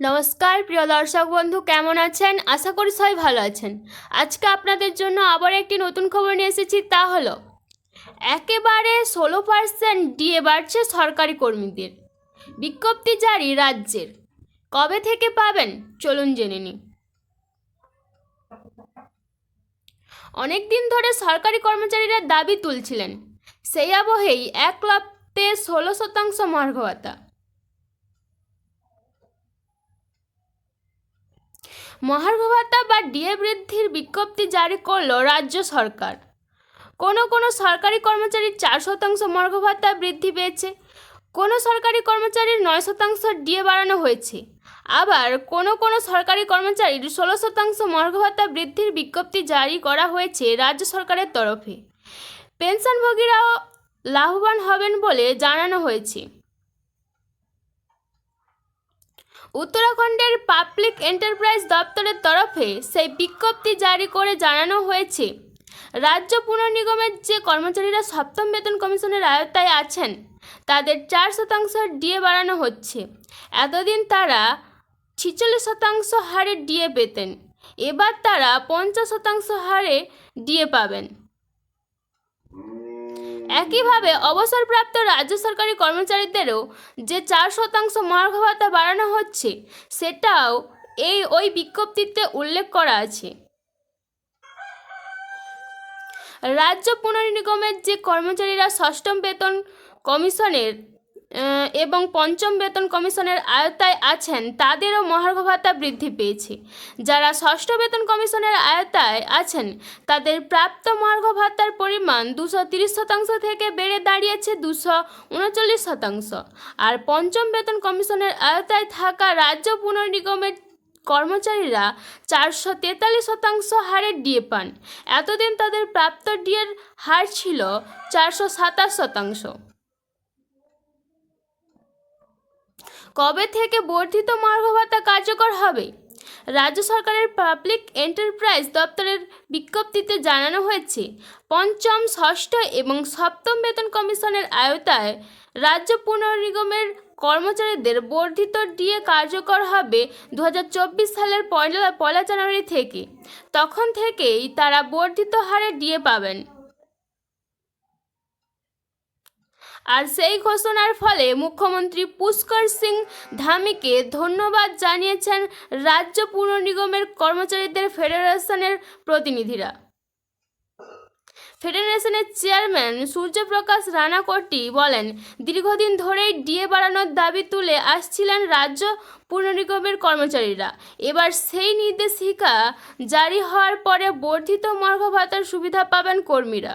নমস্কার, প্রিয় দর্শক বন্ধু, কেমন আছেন? আশা করি সবাই ভালো আছেন। আজকে আপনাদের জন্য আবার একটি নতুন খবর নিয়ে এসেছি, তা হলো, একেবারে ষোলো পার্সেন্ট ডিএ বাড়ছে সরকারি কর্মীদের। বিজ্ঞপ্তি জারি রাজ্যের। কবে থেকে পাবেন? চলুন জেনে নিই। অনেক দিন ধরে সরকারি কর্মচারীরা দাবি তুলছিলেন, সেই আবহেই এক লপ্তে ষোলো শতাংশ মহার্ঘ ভাতা মহার্ঘ ভাতা বা ডিএ বৃদ্ধির বিজ্ঞপ্তি জারি করল রাজ্য সরকার। কোনো কোনো সরকারি কর্মচারীর চার শতাংশ মহার্ঘ ভাতা বৃদ্ধি পেয়েছে, কোনো সরকারি কর্মচারীর নয় শতাংশ ডিএ বাড়ানো হয়েছে। আবার কোনো কোনো সরকারি কর্মচারীর ষোলো শতাংশ মহার্ঘ ভাতা বৃদ্ধির বিজ্ঞপ্তি জারি করা হয়েছে রাজ্য সরকারের তরফে। পেনশনভোগীরাও লাভবান হবেন বলে জানানো হয়েছে। উত্তরাখণ্ডের পাবলিক এন্টারপ্রাইজ দপ্তরের তরফে সেই বিজ্ঞপ্তি জারি করে জানানো হয়েছে। রাজ্য পুনর্নিগমের যে কর্মচারীরা সপ্তম বেতন কমিশনের আয়ত্তায় আছেন, তাদের চার শতাংশ ডিএ বাড়ানো হচ্ছে। এতদিন তারা ছিচল্লিশ শতাংশ হারে ডিএ পেতেন, এবার তারা পঞ্চাশ শতাংশ হারে ডিএ পাবেন। একইভাবে অবসরপ্রাপ্ত রাজ্য সরকারি কর্মচারীদেরও যে চার শতাংশ মহার্ঘ ভাতা বাড়ানো হচ্ছে, সেটাও এই ওই বিজ্ঞপ্তিতে উল্লেখ করা আছে। রাজ্য পুনর্নিগমের যে কর্মচারীরা ষষ্ঠম বেতন কমিশনের এবং পঞ্চম বেতন কমিশনের আয়ত্তায় আছেন, তাদেরও মহার্ঘ ভাতা বৃদ্ধি পেয়েছে। যারা ষষ্ঠ বেতন কমিশনের আয়ত্তায় আছেন, তাদের প্রাপ্ত মহার্ঘ ভাতার পরিমাণ দুশো তিরিশ শতাংশ থেকে বেড়ে দাঁড়িয়েছে দুশো উনচল্লিশ শতাংশ। আর পঞ্চম বেতন কমিশনের আয়ত্তায় থাকা রাজ্য পুনর্নিগমের কর্মচারীরা চারশো তেতাল্লিশ শতাংশ হারে ডিএ পান। এতদিন তাদের প্রাপ্ত ডিএর হার ছিল চারশো সাতাশ শতাংশ। কবে থেকে বর্ধিত মার্গ ভাতা কার্যকর হবে? রাজ্য সরকারের পাবলিক এন্টারপ্রাইজ দপ্তরের বিজ্ঞপ্তিতে জানানো হয়েছে, পঞ্চম, ষষ্ঠ এবং সপ্তম বেতন কমিশনের আয়তায় রাজ্য পুনর্নিগমের কর্মচারীদের বর্ধিত ডিএ কার্যকর হবে দু হাজার চব্বিশ সালের পয়লা পয়লা জানুয়ারি থেকে। তখন থেকেই তারা বর্ধিত হারে ডিএ পাবেন। আর সেই ঘোষণার ফলে মুখ্যমন্ত্রী পুষ্কর সিং ধামিকে ধন্যবাদ জানিয়েছেন রাজ্য পুনর্নিগমের কর্মচারীদের ফেডারেশনের প্রতিনিধিরা। ফেডারেশনের চেয়ারম্যান সূর্যপ্রকাশ রানাকটি বলেন, দীর্ঘদিন ধরেই ডিএ বাড়ানোর দাবি তুলে আসছিলেন রাজ্য পুনর্নিগমের কর্মচারীরা। এবার সেই নির্দেশিকা জারি হওয়ার পরে বর্ধিত মর্গ ভাতার সুবিধা পাবেন কর্মীরা।